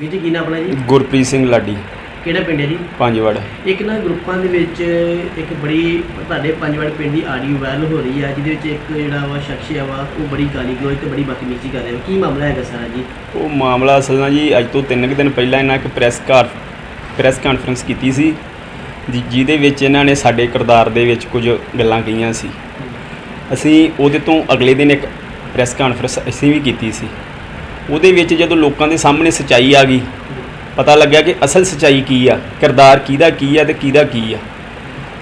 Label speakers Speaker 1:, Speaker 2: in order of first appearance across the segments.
Speaker 1: ਵੀਰ ਜੀ ਕੀ ਨਾਮ ਆਪਣਾ ਜੀ?
Speaker 2: ਗੁਰਪ੍ਰੀਤ ਸਿੰਘ ਲਾਡੀ।
Speaker 1: ਕਿਹੜਾ ਪਿੰਡ ਹੈ ਜੀ?
Speaker 2: ਪੰਜਵੜ।
Speaker 1: ਇੱਕ ਨਾ ਗਰੁੱਪਾਂ ਦੇ ਵਿੱਚ ਇੱਕ ਬੜੀ ਤੁਹਾਡੇ ਪੰਜਵਾੜ ਪਿੰਡ ਦੀ ਆਡੀਓ ਵਾਇਰਲ ਹੋ ਰਹੀ ਹੈ ਜਿਹਦੇ ਵਿੱਚ ਇੱਕ ਜਿਹੜਾ ਵਾ ਸ਼ਖਸ ਵਾ ਉਹ ਬੜੀ ਗਾਲੀ ਗਲੋਚ ਤੇ ਬੜੀ ਬਦਤਮੀਜ਼ੀ ਕਰ ਰਿਹਾ ਵਾ। ਕੀ ਮਾਮਲਾ ਹੈਗਾ ਸਾਰਾ ਜੀ?
Speaker 2: ਉਹ ਮਾਮਲਾ ਅਸਲ ਨਾਲ ਜੀ ਅੱਜ ਤੋਂ ਤਿੰਨ ਕੁ ਦਿਨ ਪਹਿਲਾਂ ਇਹਨਾਂ ਇੱਕ ਪ੍ਰੈਸ ਕਾਰ ਪ੍ਰੈਸ ਕਾਨਫਰੰਸ ਕੀਤੀ ਸੀ ਜਿ- ਜਿਹਦੇ ਵਿੱਚ ਇਹਨਾਂ ਨੇ ਸਾਡੇ ਕਿਰਦਾਰ ਦੇ ਵਿੱਚ ਕੁਝ ਗੱਲਾਂ ਕਹੀਆਂ ਸੀ। ਅਸੀਂ ਉਹਦੇ ਤੋਂ ਅਗਲੇ ਦਿਨ ਇੱਕ ਪ੍ਰੈਸ ਕਾਨਫਰੰਸ ਅਸੀਂ ਵੀ ਕੀਤੀ ਸੀ। ਉਹਦੇ ਵਿੱਚ ਜਦੋਂ ਲੋਕਾਂ ਦੇ ਸਾਹਮਣੇ ਸਚਾਈ ਆ ਗਈ, ਪਤਾ ਲੱਗਿਆ ਕਿ ਅਸਲ ਸਚਾਈ ਕੀ ਆ, ਕਿਰਦਾਰ ਕਿਹਦਾ ਕੀ ਆ ਤੇ ਕਿਹਦਾ ਕੀ ਆ।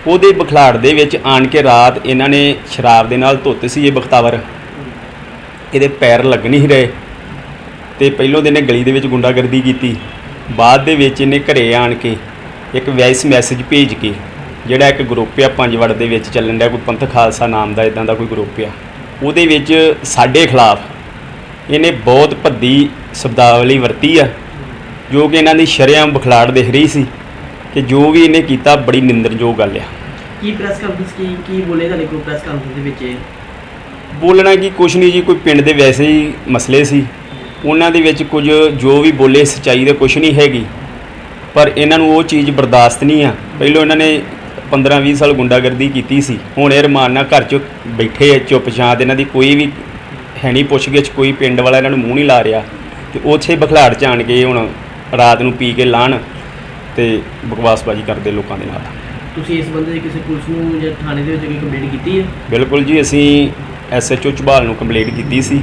Speaker 2: ਉਹਦੇ ਬਖਲਾੜ ਦੇ ਵਿੱਚ ਆਣ ਕੇ ਰਾਤ ਇਹਨਾਂ ਨੇ ਸ਼ਰਾਬ ਦੇ ਨਾਲ ਧੋਤੇ ਸੀ ਇਹ ਬਖਤਾਵਰ। ਇਹਦੇ ਪੈਰ ਲੱਗ ਨਹੀਂ ਰਹੇ। ਤੇ ਪਹਿਲੋਂ ਦਿਨੇ ਗਲੀ ਦੇ ਵਿੱਚ ਗੁੰਡਾਗਰਦੀ ਕੀਤੀ। ਬਾਅਦ ਦੇ ਵਿੱਚ ਇਹਨੇ ਘਰੇ ਆਣ ਕੇ ਇੱਕ ਵੌਇਸ ਮੈਸੇਜ ਭੇਜ ਕੇ, ਜਿਹੜਾ ਇੱਕ ਗਰੁੱਪ ਆ ਪੰਜ ਵੜ ਦੇ ਵਿੱਚ ਚੱਲਣ ਡਿਆ, ਕੋਈ ਪੰਥ ਖਾਲਸਾ ਨਾਮ ਦਾ ਇਦਾਂ ਦਾ ਕੋਈ ਗਰੁੱਪ ਆ, ਉਹਦੇ ਵਿੱਚ ਸਾਡੇ ਖਿਲਾਫ ਇਹਨੇ ਬਹੁਤ ਭੱਦੀ ਸ਼ਬਦਾਵਲੀ ਵਰਤੀ ਆ ਜੋ ਕਿ ਇਹਨਾਂ ਦੀ ਸ਼ਰੇਆਮ ਬਖਲਾੜ ਦਿਖ ਰਹੀ ਸੀ ਕਿ ਜੋ ਵੀ ਇਹਨੇ ਕੀਤਾ ਬੜੀ ਨਿੰਦਰਯੋਗ ਗੱਲ ਆ।
Speaker 1: ਕੀ ਪ੍ਰੈਸ ਕਾਨਫਰੰਸ ਕੀ ਕੀ ਬੋਲੇ ਤੁਹਾਡੇ ਕੋਲ ਪ੍ਰੈਸ ਕਾਨਫਰੰਸ ਦੇ ਵਿੱਚ ਇਹ?
Speaker 2: ਬੋਲਣਾ ਕੀ ਕੁਛ ਨਹੀਂ ਜੀ ਕੋਈ ਪਿੰਡ ਦੇ ਵੈਸੇ ਹੀ ਮਸਲੇ ਸੀ। ਉਹਨਾਂ ਦੇ ਵਿੱਚ ਕੁਝ ਜੋ ਵੀ ਬੋਲੇ ਸਚਾਈ ਦੇ ਕੁਛ ਨਹੀਂ ਹੈਗੀ। ਪਰ ਇਹਨਾਂ ਨੂੰ ਉਹ ਚੀਜ਼ ਬਰਦਾਸ਼ਤ ਨਹੀਂ ਆ। ਪਹਿਲੋਂ ਇਹਨਾਂ ਨੇ 15-20 ਸਾਲ ਗੁੰਡਾਗਰਦੀ ਕੀਤੀ ਸੀ। ਹੁਣ ਇਹ ਰਮਾਨ ਨਾਲ ਘਰ 'ਚ ਬੈਠੇ ਆ ਚੁੱਪਚਾਪ ਇਹਨਾਂ ਦੀ ਕੋਈ ਵੀ ਹੈ ਨਹੀਂ ਪੁੱਛਗਿੱਛ ਕੋਈ ਪਿੰਡ ਵਾਲਾ ਇਹਨਾਂ ਨੂੰ ਮੂੰਹ ਨਹੀਂ ਲਾ ਰਿਹਾ ਤੇ ਉੱਥੇ ਬਖਲਾੜ 'ਚ ਆਣ ਕੇ ਹੁਣ ਰਾਤ ਨੂੰ ਪੀ ਕੇ ਲਾਣ ਤੇ ਬਕਵਾਸਬਾਜ਼ੀ ਕਰਦੇ ਲੋਕਾਂ ਦੇ ਨਾਲ।
Speaker 1: ਤੁਸੀਂ ਇਸ ਬੰਦੇ ਦੀ ਕਿਸੇ ਪੁਲਿਸ ਨੂੰ ਜਾਂ ਥਾਣੇ ਦੇ ਵਿੱਚ ਕੋਈ ਕੰਪਲੇਂਟ ਕੀਤੀ ਹੈ?
Speaker 2: ਬਿਲਕੁਲ ਜੀ ਅਸੀਂ ਐਸਐਚਓ ਝਬਾਲ ਨੂੰ ਕੰਪਲੇਂਟ ਕੀਤੀ ਸੀ।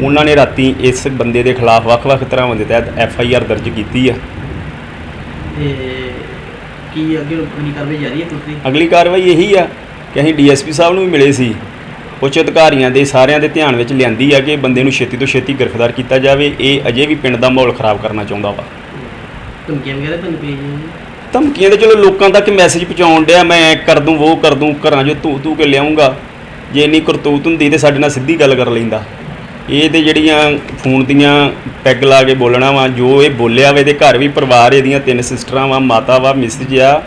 Speaker 2: ਉਹਨਾਂ ਨੇ ਰਾਤੀ ਇਸ ਬੰਦੇ ਦੇ ਖਿਲਾਫ ਵੱਖ-ਵੱਖ ਤਰ੍ਹਾਂ ਦੇ ਤਹਿਤ ਐਫਆਈਆਰ ਦਰਜ ਕੀਤੀ ਆ
Speaker 1: ਤੇ ਕੀ ਅੱਗੇ ਅਗਲੀ ਕਾਰਵਾਈ ਜਾਰੀ ਹੈ ਪੁਲਿਸ ਦੀ?
Speaker 2: ਅਗਲੀ ਕਾਰਵਾਈ ਇਹੀ ਆ ਕਿ ਅਸੀਂ ਡੀਐਸਪੀ ਸਾਹਿਬ ਨੂੰ ਵੀ ਮਿਲੇ ਸੀ। ਉੱਚ ਅਧਿਕਾਰੀਆਂ ਦੇ ਸਾਰਿਆਂ ਦੇ ਧਿਆਨ ਵਿੱਚ ਲਿਆਂਦੀ ਆ ਕਿ ਬੰਦੇ ਨੂੰ ਛੇਤੀ ਤੋਂ ਛੇਤੀ ਗ੍ਰਿਫਤਾਰ ਕੀਤਾ ਜਾਵੇ। ਇਹ ਅਜੇ ਵੀ ਪਿੰਡ ਦਾ ਮਾਹੌਲ ਖਰਾਬ ਕਰਨਾ ਚਾਹੁੰਦਾ ਵਾ।
Speaker 1: ਧਮਕੀਆਂ ਵਗੈਰਾ ਤੁਹਾਨੂੰ?
Speaker 2: ਧਮਕੀਆਂ ਦੇ ਚਲੋ ਲੋਕਾਂ ਤੱਕ ਮੈਸੇਜ ਪਹੁੰਚਾਉਣ ਡਿਆ ਮੈਂ ਕਰ ਦੂੰ ਉਹ ਕਰ ਦੂੰ ਘਰਾਂ 'ਚੋਂ ਤੂੰ ਤੂੰ ਕੇ ਲਿਆਉਂਗਾ ਜੇ ਇੰਨੀ ਕਰਤੂਤ ਹੁੰਦੀ ਤੇ ਸਾਡੇ ਨਾਲ ਸਿੱਧੀ ਗੱਲ ਕਰ ਲੈਂਦਾ। ਇਹ ਤੇ ਜਿਹੜੀਆਂ ਫੋਨ ਦੀਆਂ ਪੈਗ ਲਾ ਕੇ ਬੋਲਣਾ ਵਾ ਜੋ ਇਹ ਬੋਲਿਆ ਵੇ ਇਹਦੇ ਘਰ ਵੀ ਪਰਿਵਾਰ ਇਹਦੀਆਂ ਤਿੰਨ ਸਿਸਟਰਾਂ ਵਾ ਮਾਤਾ ਵਾ ਮਿਸਿਜ ਆ।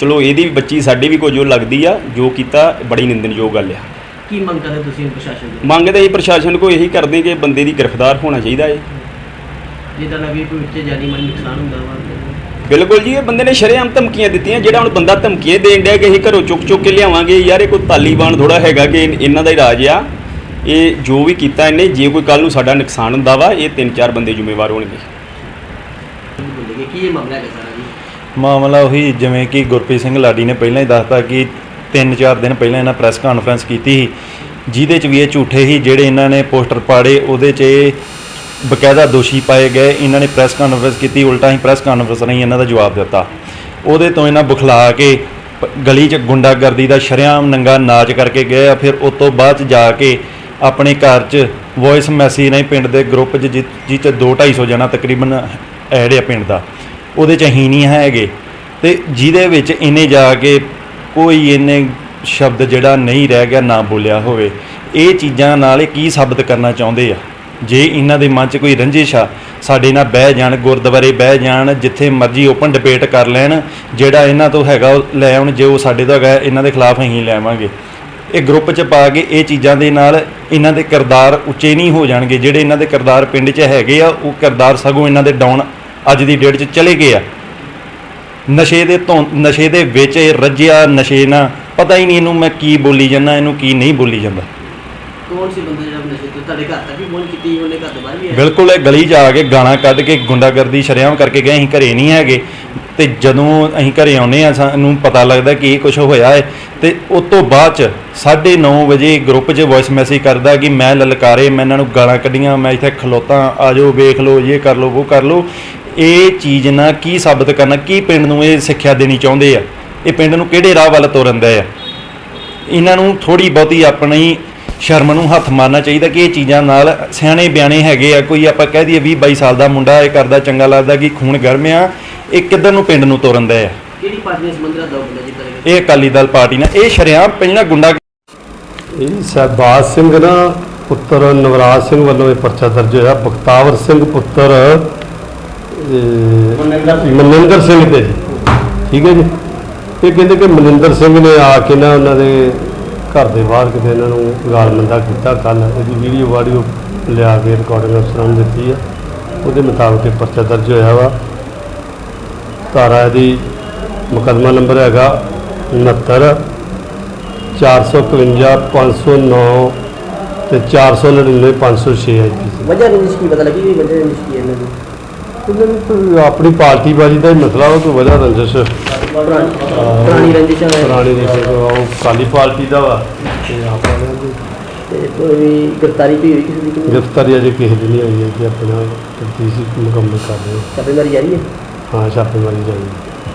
Speaker 2: ਚਲੋ ਇਹਦੀ ਵੀ ਬੱਚੀ ਸਾਡੀ ਵੀ ਕੋਈ ਜੋ ਲੱਗਦੀ ਆ ਜੋ ਕੀਤਾ ਬੜੀ ਨਿੰਦਣਯੋਗ ਗੱਲ ਆ।
Speaker 1: ਕੀ ਮੰਗ ਕਰਦੇ ਤੁਸੀਂ ਪ੍ਰਸ਼ਾਸਨ ਤੋਂ?
Speaker 2: ਮੰਗਦੇ ਹੀ ਪ੍ਰਸ਼ਾਸਨ ਕੋ ਇਹੀ ਕਰਦੇ ਕਿ ਬੰਦੇ ਦੀ ਗ੍ਰਿਫਤਾਰ ਹੋਣਾ ਚਾਹੀਦਾ ਏ।
Speaker 1: ਜੇ ਤਾਂ ਲੱਗੇ ਕੋਈ ਉੱਤੇ ਜਾਨੀ ਮਾਲੀ ਨੁਕਸਾਨ ਹੁੰਦਾ ਵਾ
Speaker 2: ਬਿਲਕੁਲ ਜੀ ਇਹ ਬੰਦੇ ਨੇ ਸ਼ਰੇਆਮ ਧਮਕੀਆਂ ਦਿੱਤੀਆਂ ਜਿਹੜਾ ਹੁਣ ਬੰਦਾ ਧਮਕੀਆਂ ਦੇਣ ਡਿਆ ਕਿ ਅਸੀਂ ਘਰੋਂ ਚੁੱਕ ਚੁੱਕ ਕੇ ਲਿਆਵਾਂਗੇ ਯਾਰ ਇਹ ਕੋਈ ਤਾਲੀਬਾਨ ਥੋੜਾ ਹੈਗਾ ਕਿ ਇਹਨਾਂ ਦਾ ਹੀ ਰਾਜ ਆ। ਇਹ ਜੋ ਵੀ ਕੀਤਾ ਇਹਨੇ ਜੇ ਕੋਈ ਕੱਲ ਨੂੰ ਸਾਡਾ ਨੁਕਸਾਨ ਹੁੰਦਾ ਵਾ ਇਹ ਤਿੰਨ ਚਾਰ ਬੰਦੇ ਜ਼ਿੰਮੇਵਾਰ ਹੋਣਗੇ।
Speaker 1: ਬੋਲੇਗੇ ਕੀ ਇਹ ਮਾਮਲਾ ਹੈਗਾ ਸਾਰਾ ਜੀ?
Speaker 3: ਮਾਮਲਾ ਉਹੀ ਜਿਵੇਂ ਕਿ ਗੁਰਪ੍ਰੀਤ ਸਿੰਘ ਲਾਡੀ ਨੇ ਪਹਿਲਾਂ ਹੀ ਦੱਸਤਾ ਕਿ 3-4 ਦਿਨ ਪਹਿਲਾਂ ਇਹਨਾਂ ਪ੍ਰੈਸ ਕਾਨਫਰੰਸ ਕੀਤੀ ਸੀ, ਜਿਹਦੇ ਚ ਵੀ ਇਹ ਝੂਠੇ ਹੀ ਜਿਹੜੇ ਇਹਨਾਂ ਨੇ ਪੋਸਟਰ ਪਾੜੇ, ਉਹਦੇ ਚ ਇਹ ਬਕਾਇਦਾ ਦੋਸ਼ੀ ਪਾਏ ਗਏ, ਇਹਨਾਂ ਨੇ ਪ੍ਰੈਸ ਕਾਨਫਰੰਸ ਕੀਤੀ, ਉਲਟਾ ਹੀ ਪ੍ਰੈਸ ਕਾਨਫਰੰਸ ਨਹੀਂ ਇਹਨਾਂ ਦਾ ਜਵਾਬ ਦਿੱਤਾ। ਉਹਦੇ ਤੋਂ ਇਹਨਾਂ ਬੁਖਲਾ ਕੇ ਪ- ਗਲੀ 'ਚ ਗੁੰਡਾਗਰਦੀ ਦਾ ਸ਼ਰੇਆਮ ਨੰਗਾ ਨਾਚ ਕਰਕੇ ਗਏ, ਆ ਫਿਰ ਉਸ ਤੋਂ ਬਾਅਦ 'ਚ ਜਾ ਕੇ ਆਪਣੇ ਘਰ 'ਚ ਵੌਇਸ ਮੈਸੇਜ ਨਹੀਂ ਪਿੰਡ ਦੇ ਗਰੁੱਪ 'ਚ ਜਿ- ਜਿਹ 'ਚ 2-250 ਜਣਾ ਤਕਰੀਬਨ ਐਡ ਆ ਪਿੰਡ ਦਾ। ਉਹਦੇ 'ਚ ਅਸੀਂ ਨਹੀਂ ਹੈਗੇ। ਤੇ ਜਿਹਦੇ ਵਿੱਚ ਇਹਨੇ ਜਾ ਕੇ ਕੋਈ ਇਹਨੇ ਸ਼ਬਦ ਜਿਹੜਾ ਨਹੀਂ ਰਹਿ ਗਿਆ, ਨਾ ਬੋਲਿਆ ਹੋਵੇ। ਇਹ ਚੀਜ਼ਾਂ ਨਾਲ ਇਹ ਕੀ ਸਾਬਤ ਕਰਨਾ ਚਾਹੁੰਦੇ ਆ? ਜੇ ਇਹਨਾਂ ਦੇ ਮਨ 'ਚ ਕੋਈ ਰੰਜਿਸ਼ ਆ, ਸਾਡੇ ਨਾਲ ਬਹਿ ਜਾਣ, ਗੁਰਦੁਆਰੇ ਬਹਿ ਜਾਣ, ਜਿੱਥੇ ਮਰਜ਼ੀ ਓਪਨ ਡਿਬੇਟ ਕਰ ਲੈਣ, ਜਿਹੜਾ ਇਹਨਾਂ ਤੋਂ ਹੈਗਾ ਉਹ ਲੈ ਆਉਣ, ਜੇ ਉਹ ਸਾਡੇ ਤੋਂ ਹੈਗਾ, ਇਹਨਾਂ ਦੇ ਖਿਲਾਫ ਅਸੀਂ ਲੈਵਾਂਗੇ ਇਹ ਗਰੁੱਪ 'ਚ ਪਾ ਕੇ ਇਹ ਚੀਜ਼ਾਂ ਦੇ ਨਾਲ ਇਹਨਾਂ ਦੇ ਕਿਰਦਾਰ ਉੱਚੇ ਨਹੀਂ ਹੋ ਜਾਣਗੇ। ਜਿਹੜੇ ਇਹਨਾਂ ਦੇ ਕਿਰਦਾਰ ਪਿੰਡ 'ਚ ਹੈਗੇ ਆ, ਉਹ ਕਿਰਦਾਰ ਸਗੋਂ ਇਹਨਾਂ ਦੇ ਡਾਊਨ ਅੱਜ ਦੀ ਡੇਟ 'ਚ ਚਲੇ ਗਏ ਆ। ਨਸ਼ੇ ਦੇ ਤੋਂ ਨਸ਼ੇ ਦੇ ਵਿੱਚ ਇਹ ਰੱਜਿਆ ਨਸ਼ੇ ਨਾਲ ਪਤਾ ਹੀ ਨਹੀਂ ਇਹਨੂੰ ਮੈਂ ਕੀ ਬੋਲੀ ਜਾਂਦਾ ਇਹਨੂੰ ਕੀ ਨਹੀਂ ਬੋਲੀ ਜਾਂਦਾ।
Speaker 1: ਕੌਣ ਸੀ ਬੰਦਾ ਜਿਹੜਾ ਨਸ਼ੇ ਤੋਂ ਤੁਹਾਡੇ ਘਰ ਤੱਕ ਵੀ ਫੋਨ ਕੀਤੀ ਉਹਨੇ ਘਰ ਤੋਂ ਬਾਹਰ ਵੀ ਆਇਆ?
Speaker 3: ਬਿਲਕੁਲ ਇਹ ਗਲੀ 'ਚ ਆ ਕੇ ਗਾਣਾ ਕੱਢ ਕੇ ਗੁੰਡਾਗਰਦੀ ਸ਼ਰੇਆਮ ਕਰਕੇ ਗਏ ਅਸੀਂ ਘਰੇ ਨਹੀਂ ਹੈਗੇ। ਤੇ ਜਦੋਂ ਅਸੀਂ ਘਰੇ ਆਉਨੇ ਆ ਸਾਨੂੰ ਪਤਾ ਲੱਗਦਾ ਕਿ ਇਹ ਕੁਝ ਹੋਇਆ ਹੈ। ਤੇ ਉਸ ਤੋਂ ਬਾਅਦ ਚ 9:30 ਵਜੇ ਗਰੁੱਪ 'ਚ ਵੌਇਸ ਮੈਸੇਜ ਕਰਦਾ ਕਿ ਮੈਂ ਲਲਕਾਰੇ ਮੈਂ ਇਹਨਾਂ ਨੂੰ ਗਾਲਾਂ ਕੱਢੀਆਂ ਮੈਂ ਇੱਥੇ ਖਲੋਤਾ ਆਜੋ ਵੇਖ ਲਓ ਇਹ ਕਰ ਲਓ ਉਹ ਕਰ ਲਓ। ਇਹ ਚੀਜ਼ ਨਾਲ ਕੀ ਸਾਬਤ ਕਰਨਾ ਕੀ ਪਿੰਡ ਨੂੰ ਇਹ ਸਿੱਖਿਆ ਦੇਣੀ ਚਾਹੁੰਦੇ ਆ? ਇਹ ਪਿੰਡ ਨੂੰ ਕਿਹੜੇ ਰਾਹ ਵੱਲ ਤੋਰਨ ਦੇ ਆ? ਇਹਨਾਂ ਨੂੰ ਥੋੜੀ ਬਹੁਤੀ ਆਪਣੀ ਸ਼ਰਮ ਨੂੰ ਹੱਥ ਮਾਰਨਾ ਚਾਹੀਦਾ ਕਿ ਇਹ ਚੀਜ਼ਾਂ ਨਾਲ ਸਿਆਣੇ ਬਿਆਣੇ ਹੈਗੇ ਆ। ਕੋਈ ਆਪਾਂ ਕਹਿ ਦਈਏ 20 22 ਸਾਲ ਦਾ ਮੁੰਡਾ ਇਹ ਕਰਦਾ ਚੰਗਾ ਲੱਗਦਾ ਕਿ ਖੂਨ ਗਰਮ ਆ। ਇਹ ਕਿੱਧਰ ਨੂੰ ਪਿੰਡ ਨੂੰ ਤੋਰਨ ਦੇ ਆ?
Speaker 1: ਕਿਹੜੀ ਪਾਰਟੀ ਨਾਲ ਸੰਬੰਧ ਰੱਖਦਾ ਉਹ ਬੰਦਾ ਜਿੱਦਾਂ ਦੇ
Speaker 3: ਇਹ ਅਕਾਲੀ ਦਲ ਪਾਰਟੀ ਨਾਲ। ਇਹ ਸ਼ਰੇਆਮ ਪਹਿਲਾਂ ਗੁੰਡਾ
Speaker 4: ਇਹ ਸਹਿਬਾਜ਼ ਸਿੰਘ ਨਾ ਪੁੱਤਰ ਨਵਰਾਜ ਸਿੰਘ ਵੱਲੋਂ ਇਹ ਪਰਚਾ ਦਰਜ ਹੋਇਆ। ਬਖਤਾਵਰ ਸਿੰਘ ਪੁੱਤਰ ਮਨਿੰਦਰ ਸਿੰਘ। ਤੇ। ਠੀਕ ਹੈ ਜੀ। ਇਹ ਕਹਿੰਦੇ ਕਿ ਮਨਿੰਦਰ ਸਿੰਘ ਨੇ ਆ ਕੇ ਨਾ ਉਹਨਾਂ ਦੇ ਘਰ ਦੇ ਬਾਹਰ ਕਿਤੇ ਇਹਨਾਂ ਨੂੰ ਗਾਲ ਮੰਦਾ ਕੀਤਾ। ਕੱਲ ਇਹਦੀ ਵੀਡੀਓ ਵਾਡੀਓ ਲਿਆ ਕੇ ਰਿਕਾਰਡਿੰਗ ਅਫਸਰਾਂ ਨੂੰ ਦਿੱਤੀ ਹੈ ਉਹਦੇ ਮੁਤਾਬਕ ਇਹ ਪਰਚਾ ਦਰਜ ਹੋਇਆ ਵਾ। ਧਾਰਾ ਇਹਦੀ ਮੁਕੱਦਮਾ ਨੰਬਰ ਹੈਗਾ 69 451 509 ਤੇ 499 506 ਆਈਪੀਸੀ
Speaker 1: ਵਜ੍ਹਾ ਰੰਜਿਸ਼ ਕੀ ਪਤਾ ਲੱਗੀ ਵੀ ਵਜ੍ਹਾ ਰੰਜਿਸ਼ ਕੀ ਹੈ ਇਹਨਾਂ ਦੀ?
Speaker 4: ਕੋਈ ਆਪਣੀ ਪਾਰਟੀ ਬਾਜੀ ਦਾ ਹੀ ਮਸਲਾ ਵਾ ਕੋਈ ਵਜ੍ਹਾ ਰੰਜਿਸ਼
Speaker 1: ਪੁਰਾਣੀ ਰੰਜਿਸ਼ਾਂ ਹੈ
Speaker 4: ਪੁਰਾਣੀ ਉਹ ਕਾਲੀ ਪਾਰਟੀ ਦਾ ਵਾ ਤੇ ਆਪਾਂ ਨੇ ਉਹਦੀ
Speaker 1: ਤੇ ਕੋਈ ਗ੍ਰਿਫਤਾਰੀ ਵੀ ਹੋਈ ਕਿਸੇ ਦੀ?
Speaker 4: ਗ੍ਰਿਫਤਾਰੀ ਅਜੇ ਕਿਸੇ ਦੀ ਨਹੀਂ ਹੋਈ ਹੈ ਕਿ ਆਪਣਾ ਤਫਤੀਸ਼ ਮੁਕੰਮਲ ਕਰ ਰਹੇ ਹਾਂ।
Speaker 1: ਛਾਪੇਮਾਰੀ ਜਾਰੀ ਹੈ
Speaker 4: ਹਾਂ ਛਾਪੇਮਾਰੀ ਜਾਰੀ